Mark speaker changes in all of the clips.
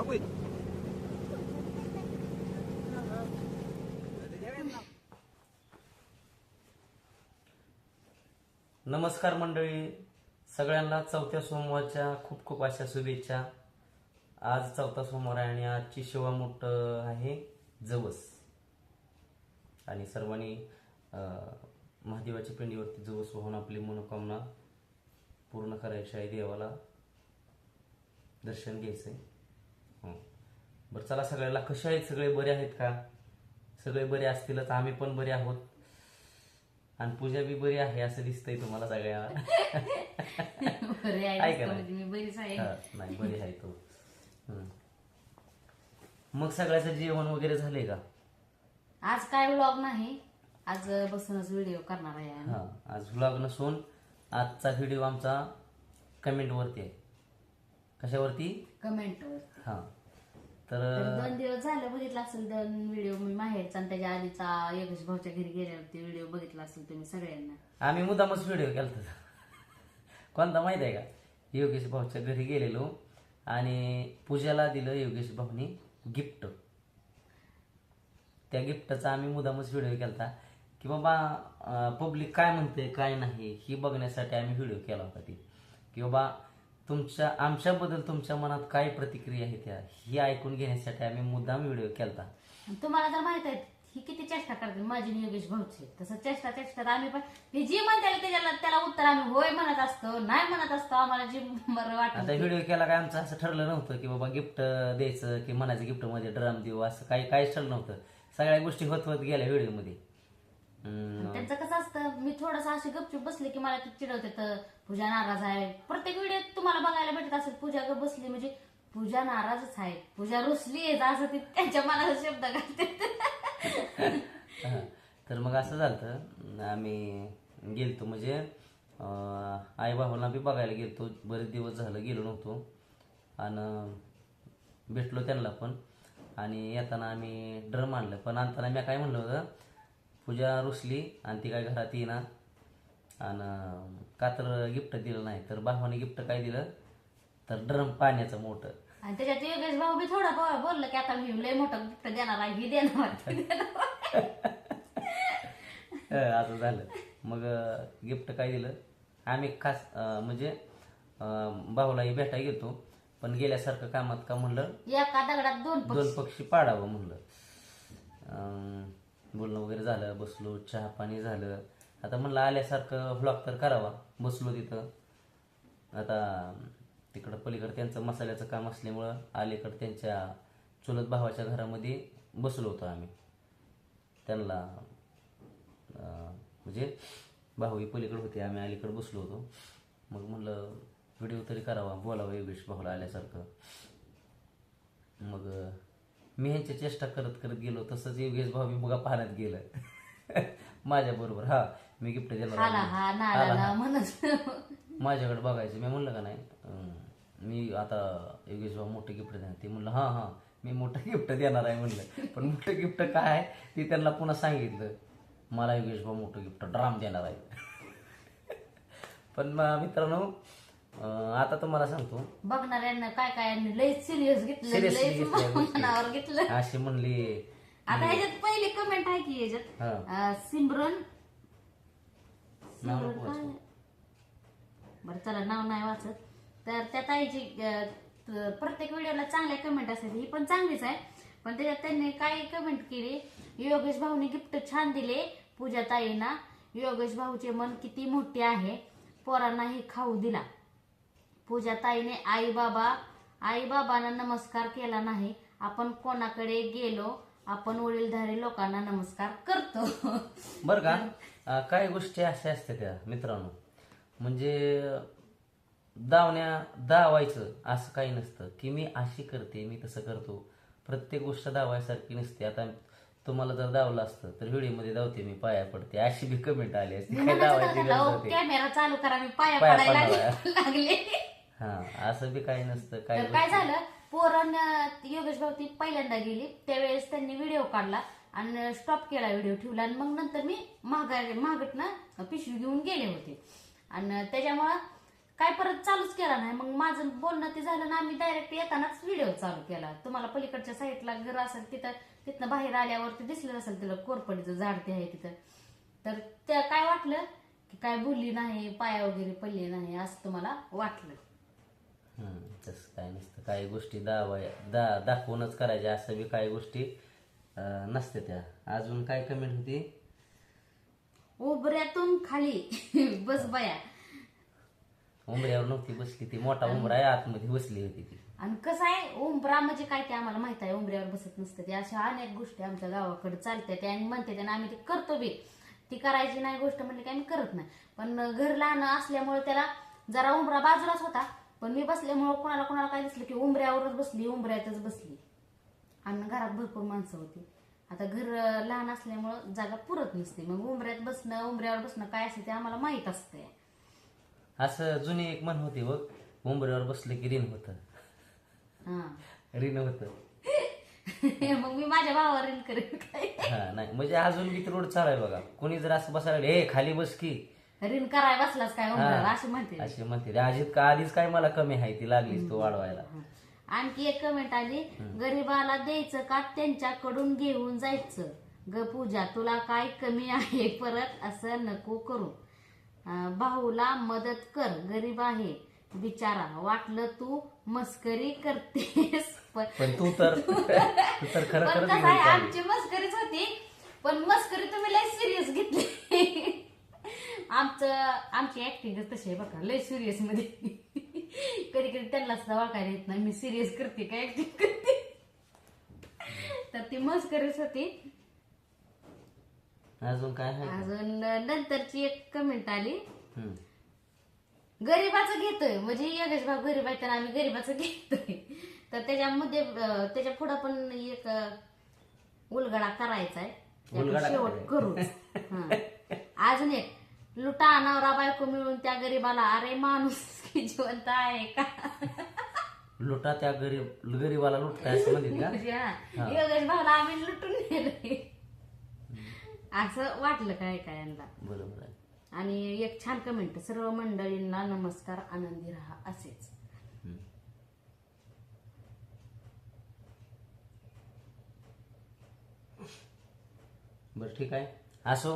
Speaker 1: आगोय
Speaker 2: नमस्कार मंडळी. सगळ्यांना चौथ्या सोमवारच्या खूप खूप अशा शुभेच्छा. आज चौथा सोमवार आहे आणि आजची शिवामूठ मोठ आहे जवस. आणि सर्वांनी महादेवाच्या पिंडीवरती जवस वाहून आपली मनोकामना पूर्ण करायची आहे देवाला. दर्शन घ्यायचंय. आहे बरं चला सगळ्याला. कसे आहेत? सगळे बरे आहेत का? सगळे बरे असतीलच. आम्ही पण बरे आहोत. आणि पूजा बी बरी आहे असं दिसतंय तुम्हाला सगळ्या आहे का नाही?
Speaker 3: म्हणजे मी बरीच आहे.
Speaker 2: नाही बरी आहे तो. मग सगळ्याचं जेवण वगैरे झाले का?
Speaker 3: आज काय व्लॉग नाही. आज बसूनच व्हिडिओ करणार आहे
Speaker 2: आज व्लॉग नसून आजचा व्हिडिओ आमचा कमेंट वरती आहे. कशावरती?
Speaker 3: कमेंटवर
Speaker 2: हा. तर
Speaker 3: दोन दिवस झालं बघितला असेल दोन व्हिडिओ मी माहेरचा आणि त्याच्या आधीचा योगेश भाऊच्या घरी गेल्यावरती व्हिडिओ बघितला असेल तुम्ही सगळ्यांना.
Speaker 2: आम्ही मुद्दामच व्हिडिओ केला कोणता माहीत आहे का? योगेश भाऊच्या घरी गेलेलो आणि पूजाला दिलं योगेश भाऊनी गिफ्ट. त्या गिफ्टचा आम्ही मुद्दामच व्हिडिओ केला की बाबा पब्लिक काय म्हणते काय नाही ही बघण्यासाठी आम्ही व्हिडिओ केला होता ती. की बाबा तुमच्या आमच्याबद्दल तुमच्या मनात काय प्रतिक्रिया आहे त्या? ही ऐकून घेण्यासाठी आम्ही मुद्दाम व्हिडिओ केला
Speaker 3: तुम्हाला तर माहीत आहे ही किती चेष्टा करते माझी आणि योगेश भाऊची. तसं चेष्टा चेष्टात आम्ही पण हे जी म्हणते त्याच्याला त्याला उत्तर आम्ही होय म्हणत असतो नाही म्हणत असतो आम्हाला जी बरं
Speaker 2: आता
Speaker 3: वाटत
Speaker 2: व्हिडिओ केला काय आमचं? असं ठरलं नव्हतं की बाबा गिफ्ट द्यायचं की म्हणायचं गिफ्टमध्ये ड्रम देऊ असं काही काहीच ठरलं नव्हतं. सगळ्या गोष्टी होत होत गेल्या व्हिडिओ
Speaker 3: त्यांचं कसं असतं मी थोडंसं अशी गपचूप बसले की मला ते चिडवते तर पूजा नाराज आहे. प्रत्येक व्हिडिओ तुम्हाला बघायला भेटत असेल पूजा गप बसली म्हणजे पूजा नाराजच आहे. पूजा रुसली आहे असं ती त्यांच्या मनाचा शब्द घालते.
Speaker 2: तर मग असं झालं आम्ही गेलतो म्हणजे आई बाबांना बी बघायला गेलतो. बरेच दिवस झालं गेलो नव्हतो. आणि भेटलो त्यांना पण. आणि येताना आम्ही ड्रम आणलं. पण आणताना मी काय म्हणलं होतं पूजा रुसली आणि ती काय घरात येईना. आणि का तर गिफ्ट दिलं नाही तर भावाने गिफ्ट काय दिलं? तर ड्रम पाण्याचं मोठं.
Speaker 3: आणि त्याच्यात योगेश भाऊ बी थोडा ब- बोललं की आता मी लय मोठं गिफ्ट देणार आहे ही देणार ती
Speaker 2: असं झालं. मग गिफ्ट काय दिलं? आम्ही खास अं, म्हणजे अं, भाऊलाही भेटायला गेलतो पण गेल्यासारखं कामात का म्हणलं?
Speaker 3: एका दगडात दोन पक्षी.
Speaker 2: दोन पक्षी पाडावं म्हणलं. अं, बोलणं वगैरे झालं बसलो चहा पाणी झालं. आता म्हणलं आल्यासारखं व्लॉग तर करावा. बसलो तिथं. आता तिकडं पलीकडं त्यांचं मसाल्याचं काम असल्यामुळं अलीकडं त्यांच्या चुलत भावाच्या घरामध्ये बसलो होतो आम्ही. त्यांना म्हणजे भाऊही पलीकडे होते आम्ही अलीकडे बसलो होतो. मग म्हणलं व्हिडिओ तरी करावा बोलावा योगेश भाऊला आल्यासारखं. मग मी ह्यांची चेष्टा करत करत गेलो तसंच योगेश भाऊ मी मुगा पाहण्यात गेलं. माझ्या बरोबर हा मी गिफ्ट देणार माझ्याकडे बघायचं मी म्हणलं का नाही मी आता योगेश भाऊ मोठं गिफ्ट देणार ते म्हणलं हां हां मी मोठं गिफ्ट देणार आहे म्हणलं. पण मोठं गिफ्ट काय आहे ते त्यांना पुन्हा सांगितलं मला योगेश भाऊ मोठं गिफ्ट ड्राम देणार आहे. पण मित्रांनो अं, आता तुम्हाला सांगतो.
Speaker 3: बघणाऱ्यांना काय काय लय सिरियस घेतलं लय
Speaker 2: गोष्टी.
Speaker 3: मनावर घेतलं
Speaker 2: अशी म्हणली
Speaker 3: आता ह्याच्यात पहिली कमेंट आहे की याच्यात
Speaker 2: हा.
Speaker 3: अं, सिमरन
Speaker 2: नाव
Speaker 3: सिमरन
Speaker 2: नको
Speaker 3: काय?
Speaker 2: वाचू.
Speaker 3: बरं चला नाव नाही वाचत. तर त्या ताईची अं, त- प्रत्येक व्हिडिओला चांगल्या कमेंट असतात. ही पण चांगलीच आहे. पण त्याच्यात त्यांनी काय कमेंट केली? योगेश भाऊने गिफ्ट छान दिले पूजा ताईंना. योगेश भाऊचे मन किती मोठे आहे. पोरांनाही खाऊ दिला. पूजा ताईने आई बाबा आई बाबांना नमस्कार केला नाही. आपण कोणाकडे गेलो आपण वडीलधारी लोकांना नमस्कार करतो.
Speaker 2: बरं का? अं, काही गोष्टी अशा असतात त्या मित्रांनो? म्हणजे दावण्या दावायचं असं काही नसतं. की मी अशी करते मी तसं करतो. प्रत्येक गोष्ट दावायसारखी नसते. आता तुम्हाला जर दावलं असतं तर व्हिडिओमध्ये दावते मी पाया पडते. अशी बी कमेंट आली असते. काय दावायची गरज नव्हती
Speaker 3: कॅमेरा चालू करा मी पाया
Speaker 2: पाया
Speaker 3: पडायला
Speaker 2: पडायला.
Speaker 3: लागले.
Speaker 2: हा असं बी काही नसतं काय
Speaker 3: तर काय झालं पोरण योगेश भाऊ पहिल्यांदा गेली. त्यावेळेस त्यांनी व्हिडिओ काढला आणि स्टॉप केला व्हिडिओ ठेवला आणि मग नंतर मी महागा महागटनं पिशवी घेऊन गेले होते. आणि त्याच्यामुळं काय परत चालूच केला नाही. मग माझं बोलणं ते झालं ना आम्ही डायरेक्ट येतानाच व्हिडिओ चालू केला. तुम्हाला पलीकडच्या साईडला घर असेल तिथं तिथनं बाहेर आल्यावरती दिसलं असेल तिला कोरपडीचं झाड ते आहे तिथं. तर त्या काय वाटलं की काय बोलली नाही पाया वगैरे पडले नाही असं तुम्हाला वाटलं.
Speaker 2: तसं काय नसतं. काही गोष्टी दावाय दा दाखवूनच करायच्या असं बी काही गोष्टी नसते त्या. अजून काय कमेंट होती?
Speaker 3: उभऱ्यातून खाली. बस बया.
Speaker 2: उमऱ्यावर नव्हती बसली ती. मोठा उमरा आहे. आतमध्ये बसली होती ती.
Speaker 3: आणि कसं आहे? उंबरा म्हणजे काय ते आम्हाला माहीत आहे. उंबऱ्यावर बसत नसतं ते. अशा अनेक गोष्टी आमच्या गावाकडे चालतात आणि म्हणते आणि आम्ही ते करतो बी. ती करायची नाही गोष्ट म्हणजे काय आम्ही करत नाही. पण घर लहान असल्यामुळे त्याला जरा उंबरा बाजूलाच होता. पण मी बसल्यामुळे कोणाला कोणाला काय दिसलं की उंबऱ्यावरच बसली उंबऱ्यातच बसली. आणि घरात भरपूर माणसं होती. आता घर लहान असल्यामुळं जागा पुरत नसते. मग उंबऱ्यात बसणं उंबऱ्यावर बसणं काय असते ते आम्हाला माहीत असतंय.
Speaker 2: असं जुनी एक म्हण होती बघ उंबऱ्यावर बसलं की रिन होतं.
Speaker 3: हा.
Speaker 2: रिन होतं.
Speaker 3: मग मी माझ्या भावावर रील करेन काय?
Speaker 2: हा नाही म्हणजे अजून बी रोड चालू आहे बघा. कोणी जर असं बसायला लागलं, ए खाली बस की.
Speaker 3: ऋण कराय बसलास काय उंबऱ्यावर अशी म्हणते
Speaker 2: अशी म्हणते. अजित का आधीच काय मला कमी आहे ती लागलीच तू वाढवायला?
Speaker 3: आणखी एक कमेंट आली. गरीबाला द्यायचं का? त्यांच्याकडून घेऊन जायचं. ग पूजा तुला काय कमी आहे? परत असं नको करू. अं, भाऊला मदत कर. गरीब आहे. बिचारा वाटलं तू मस्करी करतेस. पण
Speaker 2: पण तू तर तू तर खरं
Speaker 3: पण
Speaker 2: खरंच
Speaker 3: कसं आहे. आमची मस्करीच होती. पण मस्करी तुम्ही लय सिरियस घेतली. आमचं आमची ऍक्टिंग तशी आहे बघा लय सिरियसमध्ये. कधी कधी त्यांना सुद्धा ओळखायला येत नाही मी सिरियस करते काय ऍक्टिंग करते? तर ती मस्करीच होती.
Speaker 2: अजून काय आहे?
Speaker 3: अजून नंतरची एक कमेंट आली.
Speaker 2: हम्म.
Speaker 3: गरीबाचं घेतोय म्हणजे योगेश भाऊ गरीब आहे तर आम्ही गरीबाचं घेतोय. तर त्याच्यामध्ये अं, त्याच्या पुढं पण एक अं, उलगडा करायचा आहे
Speaker 2: उलगडा
Speaker 3: शेवट हा. अजून एक. लुटा नवरा बायको मिळून त्या गरीबाला. अरे माणूस की जिवंत आहे का?
Speaker 2: लुटा त्या गरीब गरीबाला लुटताय असं का?
Speaker 3: म्हणजे हा, योगेश भाऊला आम्ही लुटून नेलंय. असं वाटलं काय काय यांना
Speaker 2: बरोबर आहे.
Speaker 3: आणि एक छान कमेंट सर्व मंडळींना नमस्कार आनंदी राहा असेच.
Speaker 2: हम्म. बरं ठीक आहे. असो.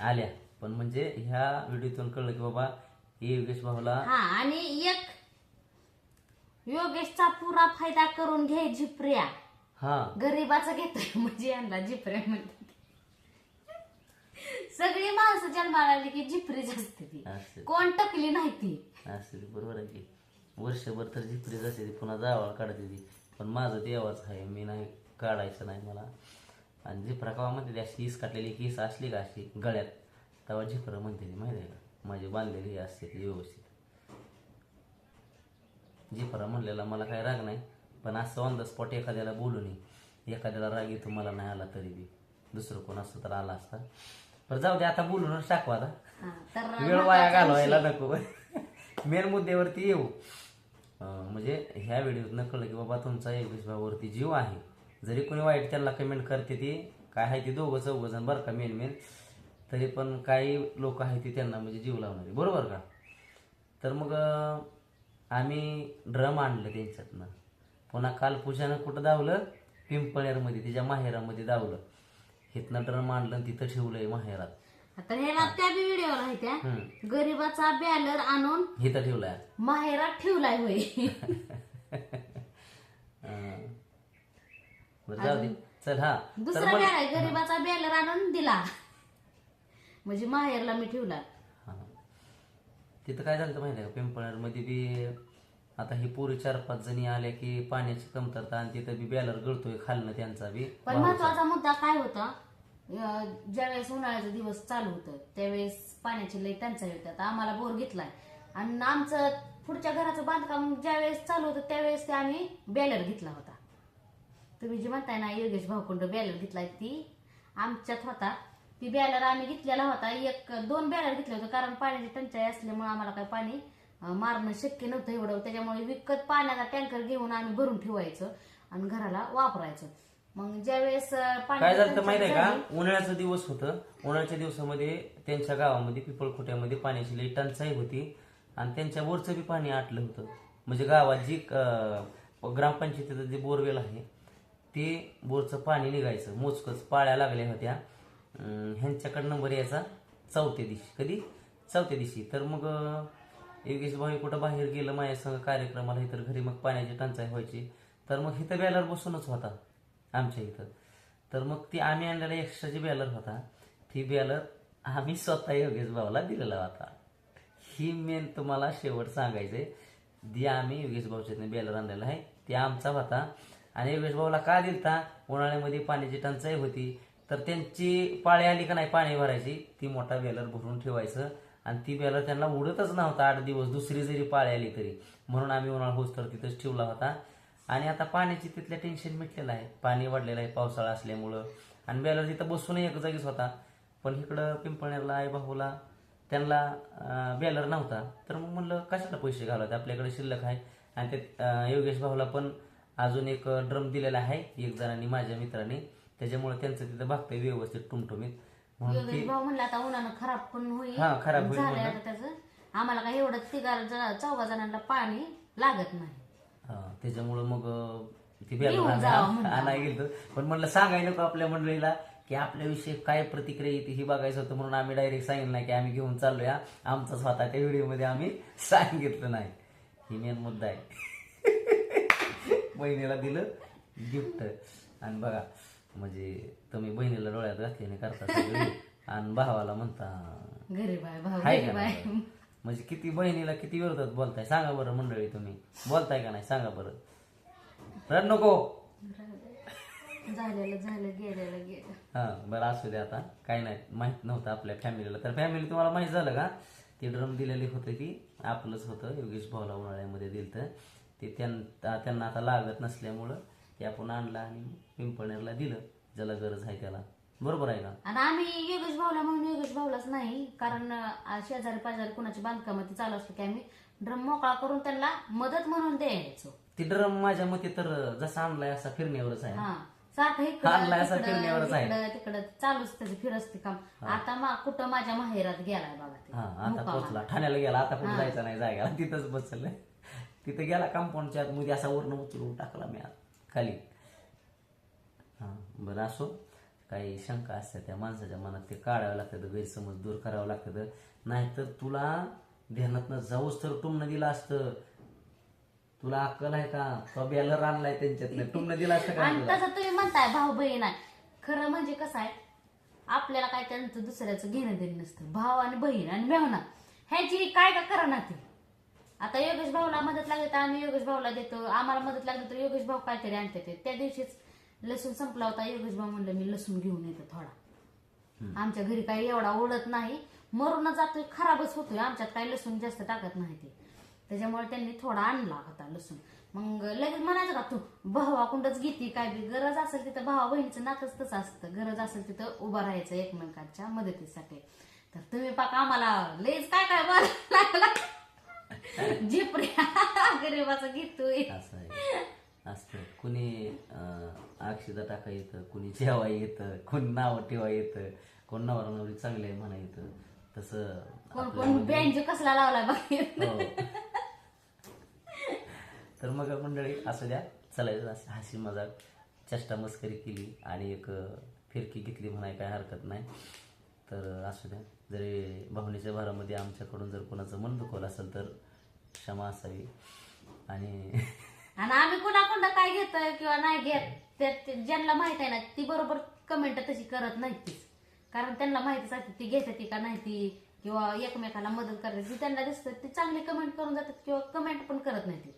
Speaker 2: आल्या. पण म्हणजे ह्या व्हिडिओतून कळलं की बाबा हे योगेश भाऊला
Speaker 3: हा आणि एक योगेशचा पुरा फायदा करून घे झिपऱ्या.
Speaker 2: हा.
Speaker 3: गरीबाचा घेतोय म्हणजे यांना झिपऱ्या म्हणतात. सगळी माणसं जन्माला आली की झिपरीच असते ती.
Speaker 2: असते
Speaker 3: कोण टकली नाही ती.
Speaker 2: असते ती बरोबर आहे की. वर्षभर तर झिपरीच असते ती पुन्हा जावळ काढते ती. पण माझं देवाच आहे मी नाही काढायचं नाही मला. आणि झिपरा कवा म्हणते ती अशी ईस काटलेली केस असली का अशी गळ्यात? तेव्हा झिपरं म्हणते ती माहिती आहे का? माझी बांधलेली ही असते ती व्यवस्थित. झिपरा म्हणलेला मला काय राग नाही पण असं ऑन द स्पॉट एखाद्याला बोलू नये. एखाद्याला राग येतो मला नाही आला तरी बी. दुसरं कोण असतं तर आला असता. पण जाऊ दे आता बोलूनच टाकू आता. वेळ वाया घालवायला नको. मेन मुद्द्यावरती येऊ. म्हणजे ह्या व्हिडिओत न कळलं की बाबा तुमचा योगेश भावावरती जीव आहे. जरी कोणी वाईट त्यांना कमेंट करते ती काय आहे ती दोघं चौघ जण बरं का मेन मेन तरी पण काही लोक आहेत ती त्यांना म्हणजे जीव लावणारे. बरोबर का? तर मग आम्ही ड्रम आणलं त्यांच्यातनं. पुन्हा काल पूजानं कुठं दावलं पिंपळेरमध्ये तिच्या माहेरामध्ये दावलं इथनं ड्रम आणलं आणि तिथं ठेवलंय माहेरात.
Speaker 3: आता ह्याला त्या बी व्हिडिओला आहे त्या. गरीबाचा बॅलर आणून
Speaker 2: इथं ठेवलाय.
Speaker 3: माहेरात ठेवलाय होय.
Speaker 2: बरं जाऊ दे. चल हा.
Speaker 3: दुसरा बॅलर गरीबाचा बॅलर आणून दिला. म्हणजे माहेरला मी ठेवला.
Speaker 2: हा. तिथं काय झालं माहिती आहे का? पिंपळनेरमध्ये बी आता ही पोरी चार पाच जणी आल्या की पाण्याची कमतरता आणि तिथं बी बॅलर गळतोय खालनं त्यांचा बी
Speaker 3: पण महत्त्वाचा मुद्दा काय होता? अं, ज्यावेळेस उन्हाळ्याचा दिवस चालू होतं त्यावेळेस पाण्याची लई टंचाई होती. आता आम्हाला बोर घेतलाय. आणि आमचं पुढच्या घराचं बांधकाम ज्यावेळेस चालू होतं त्यावेळेस ते आम्ही बॅलर घेतला होता. तुम्ही जी म्हणताय ना योगेश भाऊकुंड बॅलर घेतलाय ती आमच्यात होता. ती बॅलर आम्ही घेतलेला होता. एक दोन बॅलर घेतले होते कारण पाण्याची टंचाई असल्यामुळे आम्हाला काय पाणी मारणं शक्य नव्हतं एवढं. त्याच्यामुळे विकत पाण्याचा टँकर घेऊन आम्ही भरून ठेवायचं आणि घराला वापरायचं. मग ज्यावेळेस
Speaker 2: काय झालं माहिती आहे का? उन्हाळ्याचा दिवस होतं. उन्हाळ्याच्या दिवसामध्ये त्यांच्या गावामध्ये पिपळखोट्यामध्ये पाण्याची लई टंचाई होती आणि त्यांच्या बोरचं बी पाणी आटलं होतं. म्हणजे गावात जी ग्रामपंचायतीचं जे बोरवेल आहे ते बोरचं पाणी निघायचं. मोजकच पाळ्या लागल्या होत्या. ह्यांच्याकडं नंबर यायचा चौथ्या दिवशी. कधी? चौथ्या दिवशी. तर मग योगेश भाऊ कुठं बाहेर गेलं माझ्यासंग कार्यक्रमाला इतर घरी मग पाण्याची टंचाई व्हायची. तर मग इथं बॅलर बसूनच होता आमच्या इथं. तर मग ती आम्ही आणलेला एक्स्ट्राची बॅलर होता. ती बॅलर आम्ही स्वतः योगेश भाऊला दिलेला होता. ही मेन तुम्हाला शेवट सांगायचंय. दी आम्ही योगेश भाऊच्या बॅलर आणलेला आहे. ते आमचा होता. आणि योगेश भाऊला का दिलता? उन्हाळ्यामध्ये पाण्याची टंचाई होती. तर त्यांची पाळी आली का नाही पाणी भरायची ती मोठा बेलर भरून ठेवायचं. आणि ती बेलर त्यांना उडतच नव्हता आठ दिवस दुसरी जरी पाळी आली तरी. म्हणून आम्ही उन्हाळा होस तर तिथंच ठेवला होता. आणि आता पाण्याची तिथलं टेन्शन मिटलेलं आहे. पाणी वाढलेलं आहे पावसाळा असल्यामुळं. आणि बेलर तिथं बसूनही एक जागीच होता. पण इकडं पिंपळनेरला आई भाऊला त्यांना बेलर नव्हता. तर मग म्हणलं कशाला पैसे घालवते आपल्याकडे शिल्लक आहे. आणि ते योगेश भाऊला पण अजून एक ड्रम दिलेला आहे. एक जणांनी माझ्या मित्राने. त्याच्यामुळे त्यांचं तिथं भागतंय व्यवस्थित टुमटुमीत. म्हणून
Speaker 3: योगेश भाऊ म्हणला आता उन्हानं खराब पण होईल.
Speaker 2: हा, खराब होईल
Speaker 3: झालंय
Speaker 2: म्हणलं.
Speaker 3: आता त्याचं. आम्हाला काय एवढं तिघा जण- चौघा जणांना पाणी लागत नाही.
Speaker 2: हा, त्याच्यामुळं मग अं, ती
Speaker 3: येऊन
Speaker 2: बॅलर
Speaker 3: जावं म्हणलं.
Speaker 2: आणाय गेलो पण म्हणलं सांगायला नको आपल्या मंडळीला की आपल्याविषयी काय प्रतिक्रिया येते ही बघायचं होतं म्हणून आम्ही डायरेक्ट सांगितलं नाही की आम्ही घेऊन चाललोय. हा. आमचा स्वतः त्या व्हिडिओमध्ये आम्ही सांगितलं नाही. ही मेन मुद्दा आहे. बहिणीला दिलं गिफ्ट. आणि बघा म्हणजे तुम्ही बहिणीला डोळ्यात घातल्याने करता सगळी. आणि भावाला म्हणता
Speaker 3: भाऊ
Speaker 2: हाय
Speaker 3: गरीब
Speaker 2: का नाही? म्हणजे किती बहिणीला किती विरोधात बोलताय? सांगा बरं मंडळी तुम्ही. बोलताय का नाही? सांगा बरं. रड नको.
Speaker 3: झालेलं झालं गेलेलं गेलं.
Speaker 2: हा बरं असू दे आता. काय नाही माहीत नव्हतं आपल्या फॅमिलीला. तर फॅमिली तुम्हाला माहीत झालं का? ते ड्रम दिलेली होतं की आपलंच होतं. योगेश भाऊला उन्हाळ्यामध्ये दिलं ते त्यां- त्यांना आता लागत नसल्यामुळं ते आपण आणलं आणि पिंपळनेरला दिलं. ज्याला गरज आहे त्याला. बरोबर आहे का?
Speaker 3: आणि आम्ही योगेश भाऊला म्हणून योगेश भाऊलाच नाही कारण अं, शेजारी पाजारी कुणाची बांधकाम ती चालू असली की आम्ही ड्रम मोकळा करून त्यांना मदत म्हणून द्यायचो.
Speaker 2: ती ड्रम माझ्या मते तर जसा आणलाय असा फिरण्यावरच आहे.
Speaker 3: हा सारखं
Speaker 2: असा फिरण्यावरच आहे.
Speaker 3: तिकडं तिकडं चालूच त्याचं फिरस्ते काम. आता मा कुठं माझ्या माहेरात गेलाय बघा ते.
Speaker 2: हा आता
Speaker 3: मुक्कामाला.
Speaker 2: पोचला ठाण्याला गेला. आता कुठं जायचं नाही जायला तिथंच बसलं. तिथं गेला कंपाऊंडच्या आत मध्ये असा वरण उचलून टाकला मी आत, खाली. हा बरं असो. काही शंका असतात त्या माणसाच्या मनात ते काढावं लागतं गैरसमज दूर करावं लागतं नाहीतर तुला ध्यानातनं जाऊच तर टुमणं दिलं असतं. तुला अक्कल आहे का? तो बॅलर आणलाय त्यांच्यातलं टुमणं दिलं असतं का
Speaker 3: आणि
Speaker 2: तुला?
Speaker 3: तसं तुम्ही म्हणताय भाऊ बहीण आहे. खरं म्हणजे कसं आहे आपल्याला काय त्यांचं दुसऱ्याचं घेणं देणं नसतं. भाव आणि बहीण आणि मेहना ह्याची काय का करा ना ती? आता योगेश भाऊला मदत लागली तर आम्ही योगेश भाऊला देतो. आम्हाला मदत लागली तर योगेश भाऊ काहीतरी आणते ते. त्या दिवशीच लसूण संपला होता. योगेश भाऊ म्हणलं मी लसूण घेऊन येतो थोडा. आमच्या घरी काही एवढा ओढत नाही. मरून जातोय खराबच होतोय. आमच्यात काही लसूण जास्त टाकत नाही ते. त्याच्यामुळे त्यांनी थोडा आणला होता लसूण. मग लगेच म्हणायचं का तू भावाकुंडच घेते काय बी? गरज असेल तिथं भावा बहिणीचं नातच तसं असतं. गरज असेल तिथं उभं राहायचं एकमेकांच्या मदतीसाठी. तर तुम्ही पाक आम्हाला. लयच काय काय बोलायला जिपऱ्या गरीबाचं घेतोय.
Speaker 2: असं आहे. असतं. कुणी अं, अक्षता टाका येतं कुणी जेवा येतं कोणी नाव ठेवा येतं कोण नवरा नवरी चांगले म्हणा येतं तसं
Speaker 3: कोण कोण बँज कसला लावलाय बघ.
Speaker 2: हो. तर मग मंडळी असू द्या. चलायचं असं हसी मजाक. चेष्टा मस्करी केली आणि एक फिरकी घेतली म्हणाय काय हरकत नाही. तर असू द्या. जरी भावनेच्या भरामध्ये आमच्याकडून जर कोणाचं मन दुखवलं असेल तर क्षमा असावी. आणि
Speaker 3: आणि आम्ही कुणाकुंड काय घेतोय किंवा नाही घेत ते ते ज्यांना माहीत आहे ना ती बरोबर कमेंट तशी करत नाही तीच कारण त्यांना माहितीच असते ती घेते ती का नाही ती किंवा एकमेकाला मदत करते ती त्यांना दिसतं ती चांगली कमेंट करून जातात किंवा कमेंट पण करत नाही ती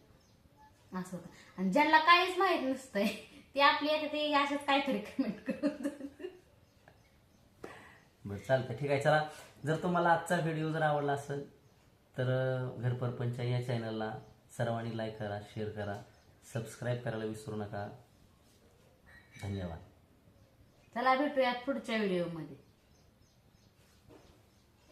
Speaker 3: असं होतं. आणि ज्यांना काहीच माहीत नसतंय ती आपली येते ते अशाच काहीतरी कमेंट करून जातात.
Speaker 2: बरं चालतं ठीक आहे चला. जर तुम्हाला आजचा व्हिडिओ जर आवडला असेल तर अं, या चॅनलला सर्वांनी लाईक करा शेअर करा सबस्क्राईब करायला विसरू नका. धन्यवाद.
Speaker 3: चला भेटूयात पुढच्या व्हिडिओमध्ये